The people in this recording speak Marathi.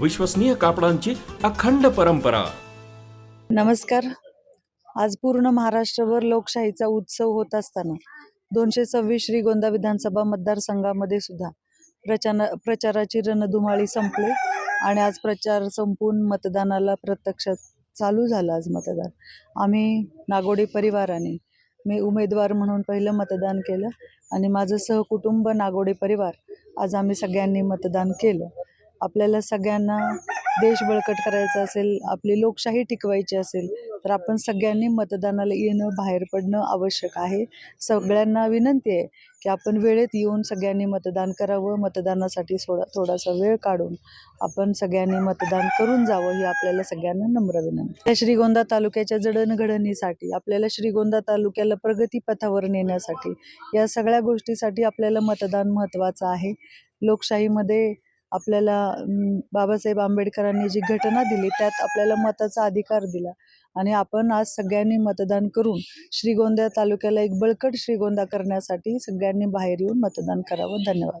विश्वसनीय कापडांची अखंड परंपरा. नमस्कार. आज पूर्ण महाराष्ट्रभर लोकशाहीचा उत्सव होत असताना दोनशे सव्वीस श्रीगोंदा विधानसभा मतदारसंघामध्ये सुद्धा प्रचार प्रचाराची रणधुमाळी संपली आणि आज प्रचार संपून मतदानाला प्रत्यक्षात चालू झालं आज मतदान. आम्ही नागोडे परिवाराने मी उमेदवार म्हणून पहिलं मतदान केलं आणि माझं सहकुटुंब नागोडे परिवार आज आम्ही सगळ्यांनी मतदान केलं. आपल्याला सगळ्यांना देश बळकट करायचा असेल आपली लोकशाही टिकवायची असेल तर आपण सगळ्यांनी मतदानाला येणं बाहेर पडणं आवश्यक आहे. सगळ्यांना विनंती आहे की आपण वेळेत येऊन सगळ्यांनी मतदान करावं मतदानासाठी थोडा थोडासा वेळ काढून आपण सगळ्यांनी मतदान करून जावं ही आपल्याला सगळ्यांना नम्र विनंती. त्या श्रीगोंदा तालुक्याच्या जडणघडणीसाठी आपल्याला श्रीगोंदा तालुक्याला प्रगतीपथावर नेण्यासाठी या सगळ्या गोष्टीसाठी आपल्याला मतदान महत्त्वाचं आहे. लोकशाहीमध्ये आपल्याला बाबासाहेब आंबेडकरांनी जी घटना दिली त्यात आपल्याला मताचा अधिकार दिला. आणि आपण आज सगळ्यांनी मतदान करून श्रीगोंदा तालुक्याला एक बळकट श्रीगोंदा करण्यासाठी सगळ्यांनी बाहेर येऊन मतदान करावं. धन्यवाद.